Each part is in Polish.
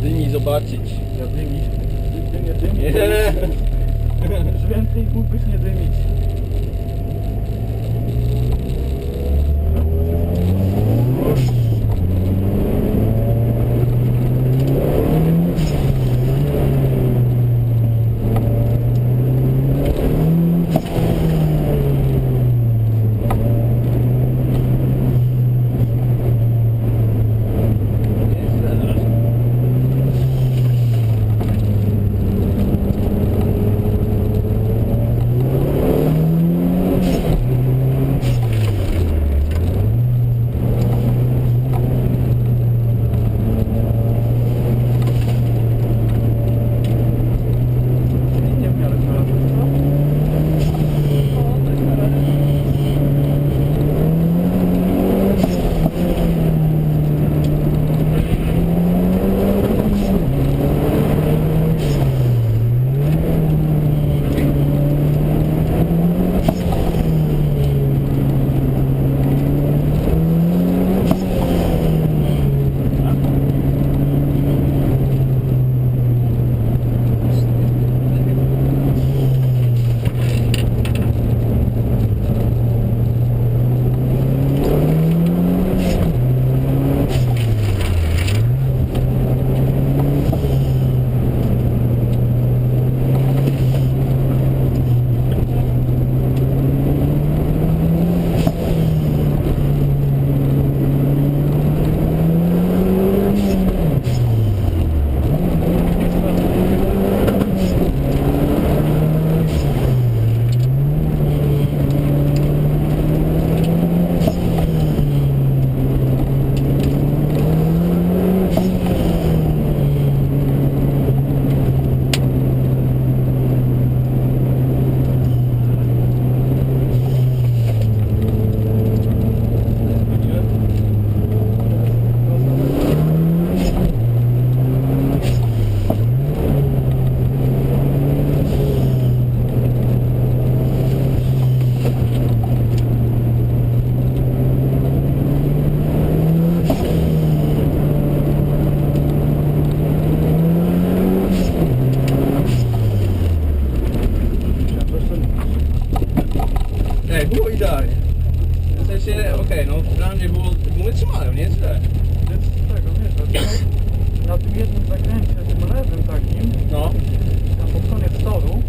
Zadymi zobaczyć. Zadymić. Dymić. Nie. Już więcej mógłbyś nie dymić. Okej, no dla mnie było, gumy trzymają, nie źle. Więc tego, wiesz, dlatego na tym jednym zakręcie, tym lewym takim, No. tam pod koniec toru,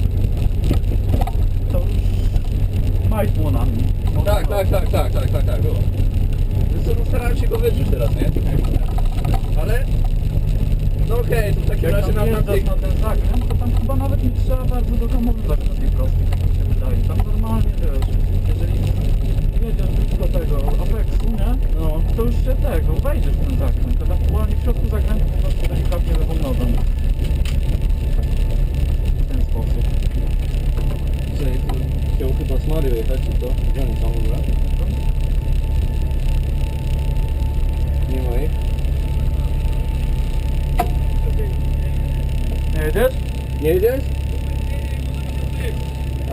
to już majtło na mnie. Tak, tak, tak, tak, tak, tak, tak, było. Zresztą no, starałem się go wyczuć teraz, nie? Ale, no okej, to w takim Jak razie tam na tamtej... na ten zakręt, to tam chyba nawet nie trzeba bardzo dohamowywać na tej prostej, tak mi się wydaje. Tam normalnie, wiesz, jeżeli jedziesz do tego Apexu, nie? No. To już się tego, wejdziesz w ten zakręt. Ewentualnie w środku zakrętu po prostu delikatnie lewą nogą. W ten sposób. Czyli tu chciał chyba z Mario jechać, czy co? Gdzie oni są w ogóle? Nie ma ich. Nie jedziesz? Nie jedziesz?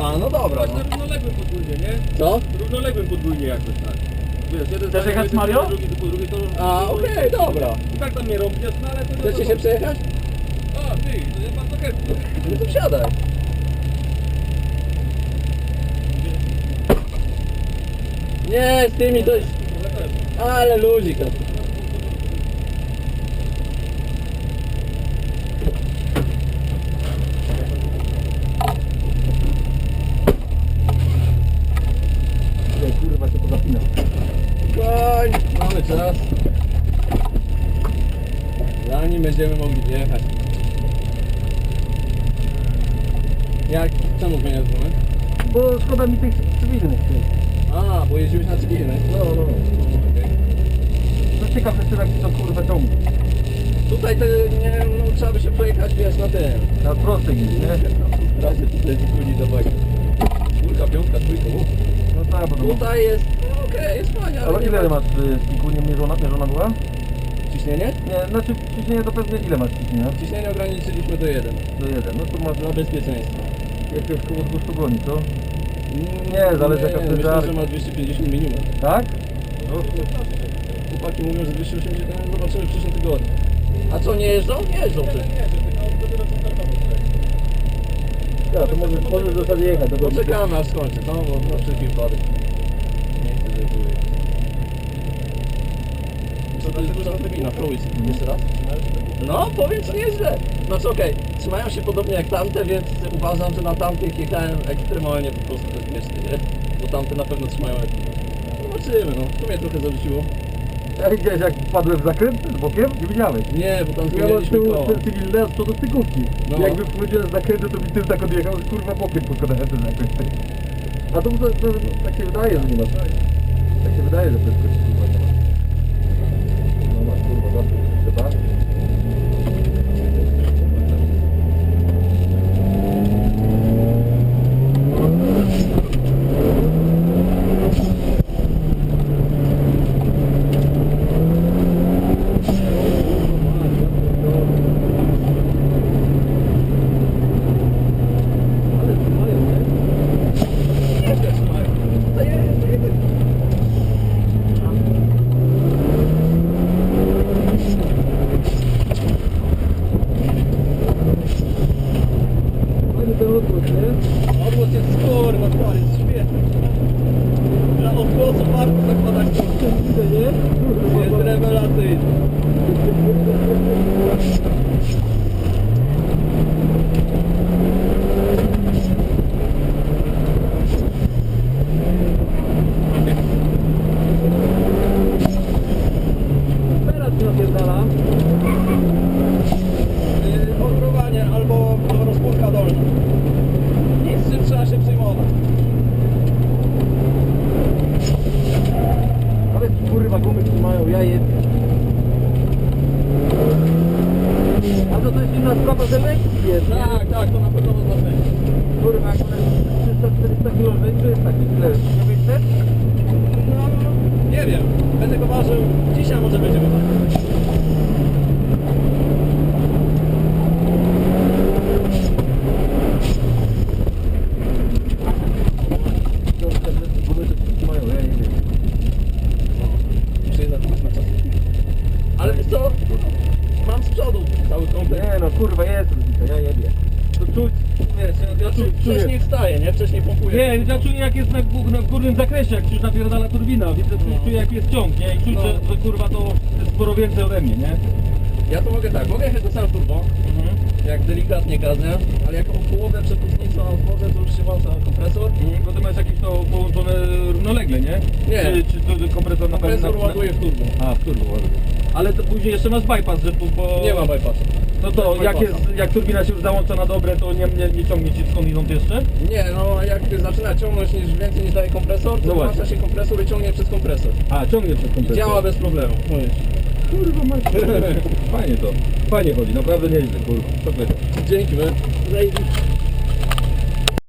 A, no dobra, no. Na równoległym podwójnie, nie? Co? Równoległym podwójnie jakoś tak. Wiesz, jeden Chcesz za jechać z Mario? Drugi to... A, okej, dobra. I tak tam mnie robisz, no ale to... Chcecie się przejechać? A, ty, to ja bardzo chętnie. No to wsiadaj. Nie, z tymi to jest... Ale. Nie, kurwa cię to zapina. Koń, mamy czas. Zanim będziemy mogli wjechać. Jak? Czemu zmieniasz gumę? Bo szkoda mi tych cywilnych. A, bo jeździłeś na cywilnej. No, no. Okej. No ciekaw jestem jak ci to kurwa ciągnie. Tutaj te, nie no, trzeba by się przejechać, wiesz, na tym. Na prostej gdzieś, nie? Razy tutaj wychodzi do bagi. Czwórka, piątka, trójka, uf. No tak, bo to Tutaj jest, no okej, jest fajnie, ale, Ale nie ile ma- masz y, spiku nie mierzona, mierzona była? Ciśnienie? Nie, znaczy ciśnienie to pewnie ile masz ciśnienia? Ciśnienie ograniczyliśmy do 1. Do jeden. No to masz Dla bezpieczeństwa. jakieś koło 200 goni, co? Nie, zależy jaka Myślę, wtedy że ma 250 minimum. Tak? Chłopaki mówią, że 280, no zobaczymy w przyszłym tygodniu. A co, nie jeżdżą? Nie jeżdżą Nie, przecież. nie. Ja, to możesz, możesz w zasadzie jechać. To Poczekamy aż skończy, no bo na wszelki wypadek. Nie chcę, żeby były. Co to jest duża turbina, Fluid, jeszcze raz? No, powiem ci nieźle. Znaczy okej, trzymają się podobnie jak tamte, więc uważam, że na tamtych jechałem ekstremalnie po prostu bezpiecznie, nie? Bo tamte na pewno trzymają lepiej. Zobaczymy, no. To mnie trochę zarzuciło. Ja widziałeś jak wpadłem w zakręt z bokiem? Nie widziałeś. Nie, bo tam Ja mam zmienialiśmy tył koło. cywilne, a z przodu stykówki. No. Jakby wchodziłem z zakrętu, to mi tył tak odjechał, że kurwa bokiem pokonałem ten zakręt. A to, to, to tak się wydaje, że nie ma. Tak się wydaje, że prędkości kurwa nie ma. No masz kurwa, dobrze, chyba. Ale trzymają, nie? Jeszcze trzymają. To ja, to ja, Fajny ten odwrót, nie? Odgłos jest kurwa, stary, jest świetny. Dla odgłosu warto zakładać kurtkę. Widzę, nie? Kurwa, Jest rewelacyjny. Teraz się napierdala. Yy, Odprowanie albo rozpórka dolna. Nic z czym trzeba się przejmować. Ale kurwa gumy trzymają, ja je... A to to lekki jest, nie? Tak, tak, to na pewno ma znaczenie. Kurwa, jak one 300-400 kg większy jest taki tyle. Nie wyjdzie? No, nie wiem. Będę go ważył. Dzisiaj może będziemy ważyć. Gumy to trzymają, ja je wiem. Muszę je zatrzymać na czas. Ale wiesz co? Mam z przodu cały komplet. Nie no, kurwa jest różnica, ja jebie. To czuć, Wiesz, ja, Czuję. wcześniej wstaję, nie? Wcześniej pompuję. Nie, ja czuję jak jest na, gó- na górnym zakresie, jak już napierdala turbina. Widzę, No. czuję jak jest ciąg, nie? I czuć, No. że, że kurwa to jest sporo więcej ode mnie, nie? Ja to mogę tak, mogę jechać to sam turbo, jak delikatnie gazem, ale jak o połowę przepustnicą wchodzę, to już się włącza kompresor. Mhm. Bo ty masz jakieś to połączone równolegle, nie? Nie. Czy, czy to, to kompresor na Kompresor na- ładuje w turbo. A, w turbo ładuje. Ale to później jeszcze masz bypass, że po... po... Nie ma bypassu. No to jak, jest, jak turbina się już załącza na dobre, to nie, nie, nie ciągnie ci skądinąd jeszcze? Nie, no jak zaczyna ciągnąć niż więcej niż daje kompresor, to No włącza właśnie. się kompresor i ciągnie przez kompresor. A, ciągnie przez I kompresor. działa bez problemu. Mówisz. kurwa masz. Fajnie to. Fajnie chodzi, naprawdę nieźle, kurwa. Dzięki, my. Zajebiście.